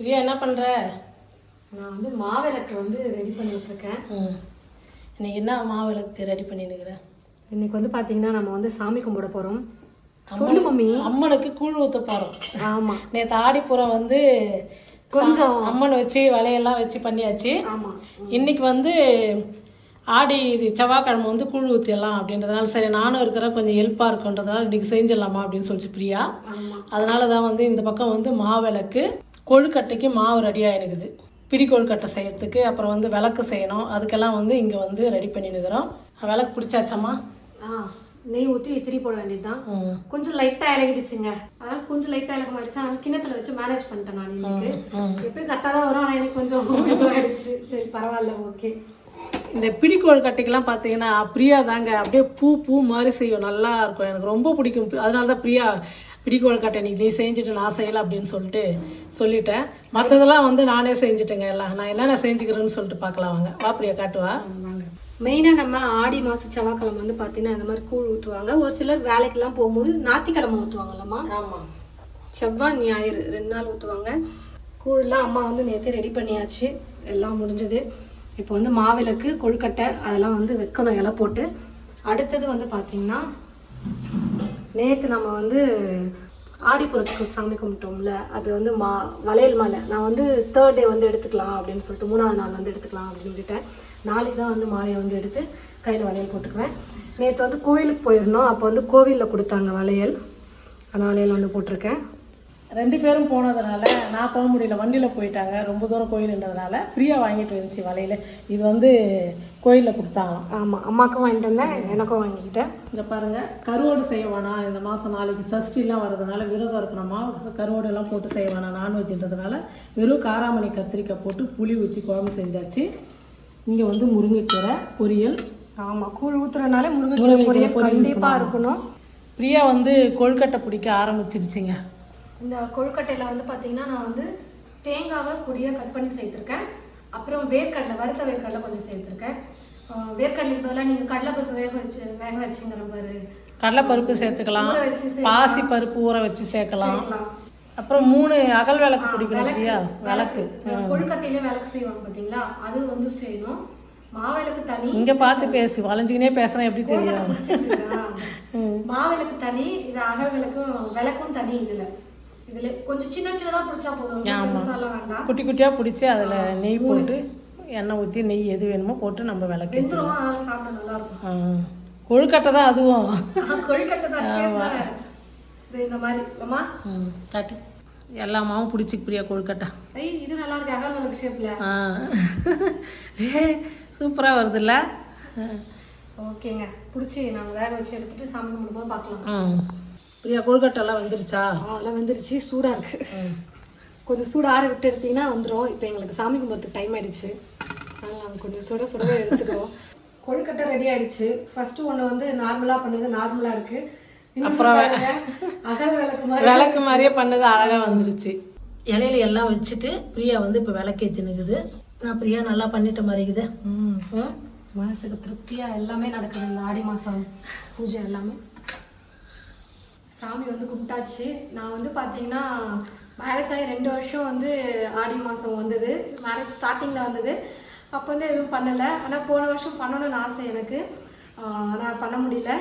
பிரியா என்ன பண்ணுற நான் வந்து மாவிளக்கு வந்து ரெடி ம். இன்னைக்கு என்ன மாவிளக்கு ரெடி பண்ணினுக்கிறேன் இன்னைக்கு வந்து பாத்தீங்கன்னா நம்ம வந்து சாமி கும்பிட போறோம். சொல்லு மம்மி. அம்மனுக்கு கூழ் ஊற்ற போகிறோம் ஆமா. நேற்று ஆடிப்புறம் வந்து கொஞ்சம் அம்மன் வச்சு வலையெல்லாம் வச்சு பண்ணியாச்சு. ஆமா. இன்னைக்கு வந்து ஆடி செவ்வாய்க்கிழமை வந்து கூழ் ஊற்றிடலாம் அப்படின்றதுனால சரி நானும் இருக்கிற கொஞ்சம் ஹெல்ப்பாக இருக்குன்றதுனால இன்னைக்கு செஞ்சிடலாமா அப்படின்னு சொல்லிச்சு பிரியா. அதனால தான் வந்து இந்த பக்கம் வந்து மாவிளக்கு கொழுக்கட்டைக்கு மாவு ரெடியாக இருக்குது பிடி கொழுக்கட்டை செய்யறதுக்கு அப்புறம் வந்து விளக்கு செய்யணும். அதுக்கெல்லாம் வந்து இங்கே வந்து ரெடி பண்ணினுக்கிறோம். விளக்கு பிடிச்சாச்சாம்மா? ஆ நெய் ஊற்றி திரி போட வேண்டியதுதான். கொஞ்சம் லைட்டா இலகிடுச்சுங்க. அதனால கொஞ்சம் லைட்டா இலக மாடிச்சு ஆனால் கிண்ணத்துல வச்சு மேனேஜ் பண்ணிட்டேன் நான் இன்னைக்கு. எப்பயும் கரெக்டாக தான் வரும். ஆனால் எனக்கு கொஞ்சம் இதுவாயிடுச்சு. சரி பரவாயில்ல ஓகே இந்த பிடி கொழுக்கட்டைக்கெல்லாம் பார்த்தீங்கன்னா பிரியா தாங்க. அப்படியே பூ பூ மாதிரி செய்யும். நல்லா இருக்கும். எனக்கு ரொம்ப பிடிக்கும். அதனால தான் பிரியா பிடி கொழுக்கட்டை இன்னைக்கு நீ செஞ்சுட்டு நான் செய்யலை அப்படின்னு சொல்லிட்டு சொல்லிட்டேன். மற்றதெல்லாம் வந்து நானே செஞ்சுட்டேங்க எல்லாம். நான் என்னென்ன செஞ்சுக்கிறேன்னு சொல்லிட்டு பார்க்கலாம் வாங்க. வா பிரியா காட்டுவா மெயினாக நம்ம ஆடி மாதம் செவ்வாய்க்கிழமை வந்து பார்த்தீங்கன்னா இந்த மாதிரி கூழ் ஊற்றுவாங்க ஒரு சிலர் வேலைக்கெல்லாம் போகும்போது ஞாயிற்றுக்கிழமை ஊற்றுவாங்கல்லம்மா ஆமாம் செவ்வாய் ஞாயிறு ரெண்டு நாள் ஊற்றுவாங்க கூழ்லாம் அம்மா வந்து நேற்று ரெடி பண்ணியாச்சு. எல்லாம் முடிஞ்சது. இப்போ வந்து மாவிளக்கு கொழுக்கட்டை அதெல்லாம் வந்து வைக்கணும் இலை போட்டு. அடுத்தது வந்து பார்த்தீங்கன்னா நேற்று நம்ம வந்து ஆடிப்புறத்துக்கு சாமி கும்பிட்டோம்ல அது வந்து மா வளையல் மாலை. நான் வந்து தேர்ட் டே வந்து எடுத்துக்கலாம் அப்படின்னு சொல்லிட்டு மூணாவது நாள் வந்து எடுத்துக்கலாம் அப்படின்னு சொல்லிட்டேன். நாளைக்கு தான் வந்து மாலையை வந்து எடுத்து கையில் வளையல் போட்டுக்குவேன். நேற்று வந்து கோவிலுக்கு போயிருந்தோம். அப்போ வந்து கோவிலில் கொடுத்தாங்க வளையல். அந்த வளையல் வந்து போட்டிருக்கேன். ரெண்டு பேரும் போனதுனால நான் போக முடியல. வண்டியில் போயிட்டாங்க. ரொம்ப தூரம் கோயிலுன்றதுனால பிரியா வாங்கிட்டு வந்துச்சு வலையில். இது வந்து கோயிலில் கொடுத்தாங்களாம். ஆமாம் அம்மாவுக்கும் வாங்கிட்டு வந்தேன் எனக்கும் வாங்கிக்கிட்டேன். இங்கே பாருங்கள் கருவோடு செய்ய வேணாம் இந்த மாதம் நாளைக்கு? சஷ்டிலாம் வர்றதுனால விரதம் இருக்கணுமா? கருவோடு எல்லாம் போட்டு செய்ய வேணாம் நான்வெஜ்ன்றதுனால வெறும் காராமணி கத்திரிக்காய் போட்டு புளி ஊற்றி குழம்பு செஞ்சாச்சு. இங்கே வந்து முருங்கைக்கீரை பொரியல். ஆமாம் கூழ் ஊத்துறதுனால முருங்கைக்கீரை பொரியல் கண்டிப்பாக இருக்கணும். பிரியா வந்து கொழுக்கட்டை பிடிக்க ஆரம்பிச்சிருச்சுங்க. இந்த கொழுக்கட்டையில் வந்து பார்த்தீங்கன்னா நான் வந்து தேங்காவை பொடியாக கட் பண்ணி சேர்த்துருக்கேன். அப்புறம் வேர்க்கடலை வறுத்த வேர்க்கடலை கொஞ்சம் சேர்த்துருக்கேன். வேர்க்கடலைக்கு பதிலாக நீங்கள் கடலைப்பருப்பு வேக வச்சு வேக வச்சுங்கிற பாரு. கடலைப்பருப்பு சேர்த்துக்கலாம். பாசி பருப்பு ஊற வச்சு சேர்க்கலாம். அப்புறம் மூணு அகல் விளக்கு பிடிக்கணும் பிரியா விளக்கு. கொழுக்கட்டையில விளக்கு செய்வாங்க பார்த்தீங்களா அது வந்து செய்யணும். மாவிளக்கு தனி. இங்கே பார்த்து பேசு வளைஞ்சிக்கினே பேசுனா எப்படி தெரியும். மாவிளக்கு தனி இது அகல் விளக்கும் விளக்கும் தனி இதுல. இதுல கொஞ்சம் சின்ன சின்னதா பிடிச்சா போதும். வேண்டாம். குட்டி குட்டியாக பிடிச்சி அதில் நெய் போட்டு எண்ணெய் ஊற்றி நெய் எது வேணுமோ போட்டு நம்ம விளக்கு சாப்பிட நல்லா இருக்கும். கொழுக்கட்டை தான் அதுவும். கொழுக்கட்டை தான். இந்த மாதிரி. அம்மா? காட்டு. எல்லா மாவும் பிடிச்சிக்கு பிரியா கொழுக்கட்டை. இது நல்லா இருக்கு அகல் ஷேப்ல ஆ. சூப்பராக வருதுல்ல? ஓகேங்க. பிடிச்சி நாங்க வேக வச்சு எடுத்துட்டு சாமி கும்பிடும்போது பார்க்கலாம். ம். பிரியா கொழுக்கட்டை எல்லாம் வந்துருச்சா அதெல்லாம் வந்துருச்சு. சூடா இருக்கு. ம். கொஞ்சம் சூடு ஆற விட்டு எடுத்தீங்கன்னா வந்துடும் இப்போ எங்களுக்கு சாமி கும்பிட்றதுக்கு டைம் ஆயிடுச்சு. அதனால் நாங்கள் கொஞ்சம் சுட சுடவே எடுத்துக்கிறோம் கொழுக்கட்டை ரெடி ஆயிடுச்சு. ஃபர்ஸ்ட் ஒன்று வந்து நார்மலாக பண்ணது நார்மலாக இருக்கு. அப்புறம் விளக்கு மாதிரி விளக்கு மாதிரியே பண்ணது அழகாக வந்துருச்சு. இலையில எல்லாம் வச்சுட்டு பிரியா வந்து இப்போ விளக்கேற்றி நிற்குது நான் பிரியா நல்லா பண்ணிட்ட மாதிரி இருக்குது. ம். ம் மனசுக்கு திருப்தியாக எல்லாமே நடக்குது. இந்த ஆடி மாதம் பூஜை எல்லாமே. சாமி வந்து கும்பிட்டாச்சு. நான் வந்து பார்த்தீங்கன்னா மேரேஜ் ஆகி ரெண்டு வருஷம் வந்து ஆடி மாதம் வந்தது. மேரேஜ் ஸ்டார்டிங்கில் வந்தது. அப்போ வந்து எதுவும் பண்ணலை. ஆனால் போன வருஷம் பண்ணணும்னு ஆசை எனக்கு. நான் பண்ண முடியல.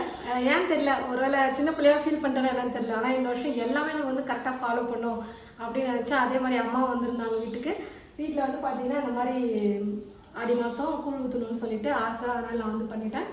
ஏன் தெரியல. ஒருவேளை சின்ன பிள்ளையா ஃபீல் பண்ணுறேன்னு என்னன்னு தெரியல. ஆனால் இந்த வருஷம் எல்லாமே நம்ம வந்து கரெக்டாக ஃபாலோ பண்ணோம் அப்படின்னு நினச்சா அதே மாதிரி அம்மா வந்திருந்தாங்க வீட்டுக்கு. வீட்டில் வந்து பார்த்தீங்கன்னா இந்த மாதிரி ஆடி மாதம் கூழ் ஊற்றணும்னு சொல்லிட்டு ஆசை அதனால் நான் வந்து பண்ணிட்டேன்.